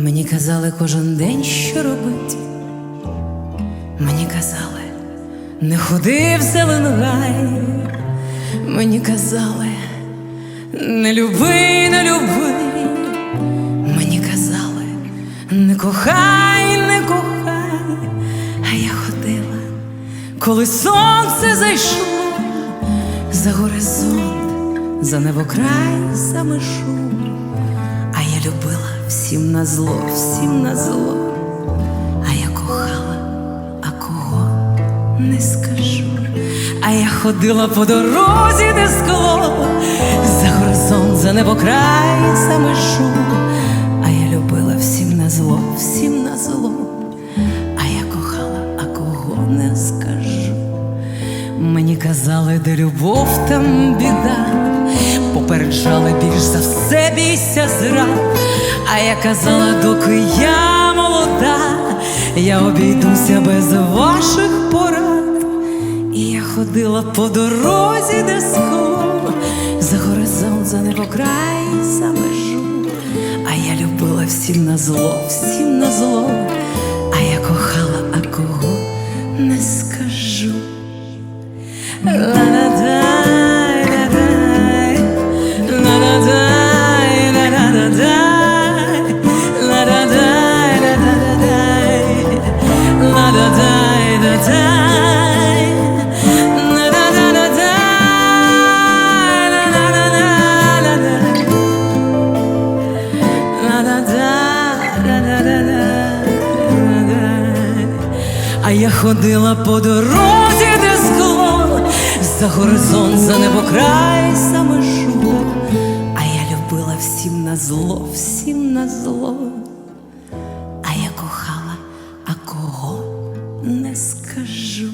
Мені казали кожен день, що робити. Мені казали, не ходи в зелений. Мені казали, не люби, не люби. Мені казали, не кохай, не кохай. А я ходила, коли сонце зайшло за горизонт, за небокрай, за межу. Любила всім на зло, всім на зло. А я кохала, а кого не скажу. А я ходила по дорозі, де скло, за горизонт, за небокрай, за межу. А я любила всім на зло, всім на зло. А я кохала, а кого не скажу. Мені казали, де любов, там біда, попереджали більш за все бійся зрад. А я казала, доки я молода, я обійдуся без ваших порад. І я ходила по дорозі, де за горизонт, за небокрай, за межу. А я любила всім на зло, всім на зло, А я ходила по дорозі, де склон, за горизонт, за небокрай саме шум, а я любила всім на зло, всім на зло, а я кохала, а кого не скажу.